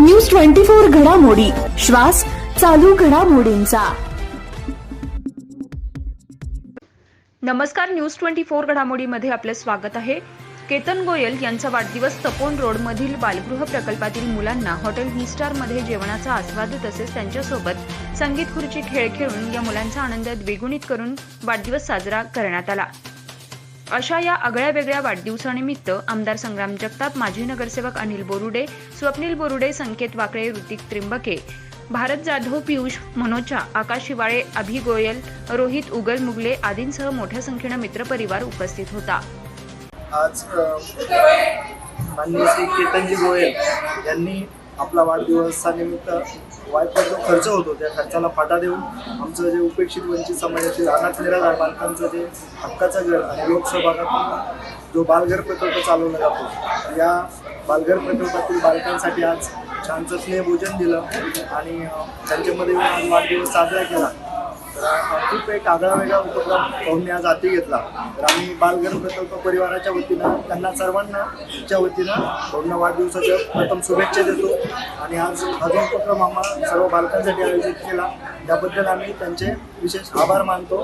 News twenty four घडामोडी. श्वास चालू घडामोडींचा. नमस्कार न्यूज ट्वेंटी फोर घडामोडीमध्ये आपलं स्वागत आहे. केतन गोयल यांचा वाढदिवस तपोन रोडमधील बालगृह प्रकल्पातील मुलांना हॉटेल व्ही स्टारमध्ये जेवणाचा आस्वाद तसेच त्यांच्यासोबत संगीत खुर्ची खेळ खेळून या मुलांचा आनंद द्विगुणित करून वाढदिवस साजरा करण्यात आला. अशा या आगळ्या वेगळ्या वाढदिवसानिमित्त आमदार संग्राम जगताप माजी नगरसेवक अनिल बोरुडे स्वप्नील बोरुडे संकेत वाकळे ऋतिक त्रिंबके भारत जाधव पियुष मनोचा आकाश शिवाळे अभि गोयल रोहित उगल मुगले आदींसह मोठ्या संख्येनं मित्रपरिवार उपस्थित होता. आज माननीय श्री केतनजी गोयल यांनी आपला वाढदिवसानिमित्त वायफळ जो खर्च होतो त्या खर्चाला फाटा देऊन आमचं जे उपेक्षित वंचित समाजातील अनाथ निराधार बालकांचं जे हक्काचं घर आणि लोकसहभागातून जो बालघर प्रकल्प चालवला जातो या बालघर प्रकल्पातील बालकांसाठी आज छानचं स्नेहभोजन दिलं आणि त्यांच्यामध्ये आज वाढदिवस साजरा केला. तर खूप एक आगळा वेगळा उपक्रम पाहून आज हाती घेतला. तर आम्ही बालघर प्रकल्प परिवाराच्या वतीनं त्यांना सर्वांनाच्या वतीनं पूर्ण वाढदिवसाच्या प्रथम शुभेच्छा देतो. आणि आज हा जो उपक्रम आम्हाला सर्व बालकांसाठी आयोजित केला. त्याबद्दल आम्ही त्यांचे विशेष आभार मानतो.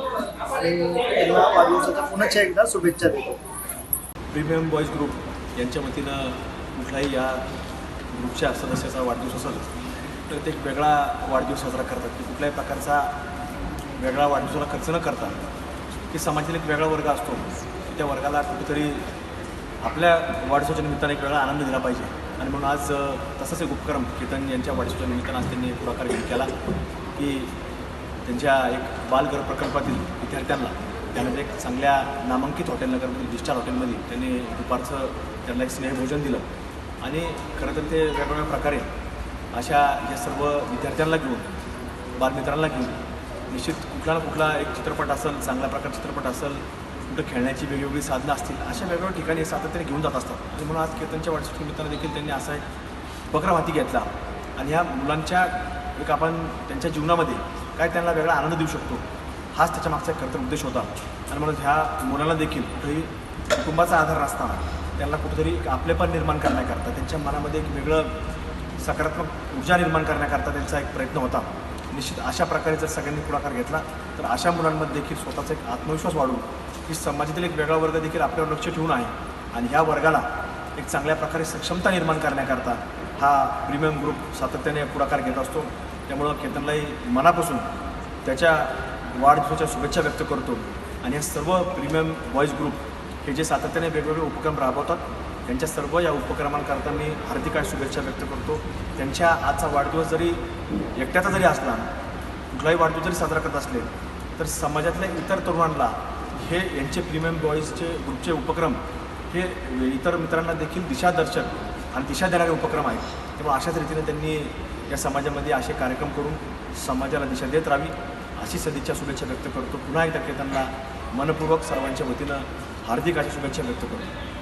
आणि त्यांना वाढदिवसाच्या पुन्हा एकदा शुभेच्छा देतो. प्रीमियम बॉईज ग्रुप यांच्या वतीनं कुठलाही या ग्रुपच्या सदस्याचा वाढदिवस असेल तर ते एक वेगळा वाढदिवस साजरा करतात. की कुठल्याही प्रकारचा वेगळा वाढदिवसाला खर्च न करता की समाजातील एक वेगळा वर्ग असतो त्या वर्गाला कुठेतरी आपल्या वाढदिवसाच्या निमित्ताने एक वेगळा आनंद दिला पाहिजे. आणि म्हणून आज तसंच तसाच एक उपक्रम कीर्तन यांच्या वाढदिवसाच्या निमित्तानं आज त्यांनी पुढाकार घेऊन केला की त्यांच्या एक बालघर प्रकल्पातील विद्यार्थ्यांना त्यांना एक चांगल्या नामांकित हॉटेलनगरमधील विस्टार हॉटेलमध्ये त्यांनी दुपारचं त्यांना एक स्नेहभोजन दिलं. आणि खरं तर ते वेगवेगळ्या प्रकारे अशा या सर्व विद्यार्थ्यांना घेऊन बालमित्रांना घेऊन निश्चित कुठला ना कुठला एक चित्रपट असेल चांगल्या प्रकार चित्रपट असेल कुठं खेळण्याची वेगवेगळी साधनं असतील अशा वेगवेगळ्या ठिकाणी सातत्याने घेऊन जात असतात. आणि म्हणून आज केतनच्या वाढदिवसाच्या निमित्तानं देखील त्यांनी असा एक बकरा हाती घेतला. आणि ह्या मुलांच्या एक आपण त्यांच्या जीवनामध्ये काय त्यांना वेगळा आनंद देऊ शकतो हाच त्याच्या मागचा खरं तर उद्देश होता. आणि म्हणून ह्या मुलांना देखील कुठेही कुटुंबाचा आधार नसताना त्यांना कुठेतरी एक आपलेपण निर्माण करण्याकरता त्यांच्या मनामध्ये एक वेगळं सकारात्मक ऊर्जा निर्माण करण्याकरता त्यांचा एक प्रयत्न होता. निश्चित अशा प्रकारे जर सगळ्यांनी पुढाकार घेतला तर अशा मुलांमध्ये देखील स्वतःचा एक आत्मविश्वास वाढवून की समाजातील एक वेगळा वर्ग देखील आपल्यावर लक्ष ठेवून आहे. आणि ह्या वर्गाला एक चांगल्या प्रकारे सक्षमता निर्माण करण्याकरता हा प्रीमियम ग्रुप सातत्याने पुढाकार घेत असतो. त्यामुळं केतनलाही मनापासून त्याच्या वाढदिवसाच्या शुभेच्छा व्यक्त करतो. आणि या सर्व प्रीमियम बॉईज ग्रुप हे जे सातत्याने वेगवेगळे उपक्रम राबवतात त्यांच्या सर्व या उपक्रमांकरता मी हार्दिक शुभेच्छा व्यक्त करतो. त्यांच्या आजचा वाढदिवस जरी एकट्याचा जरी असला कुठलाही वाढदिवस जरी साजरा करत असले तर समाजातल्या इतर तरुणांना हे यांचे प्रीमियम बॉईजचे ग्रुपचे उपक्रम हे इतर मित्रांना देखील दिशादर्शक आणि दिशा देणारे उपक्रम आहेत. तेव्हा अशाच रीतीने त्यांनी या समाजामध्ये असे कार्यक्रम करून समाजाला दिशा देत राहावी अशी सदिच्छा शुभेच्छा व्यक्त करतो. पुन्हा एकदा त्यांना मनपूर्वक सर्वांच्या वतीनं हार्दिक अशा शुभेच्छा व्यक्त करतो.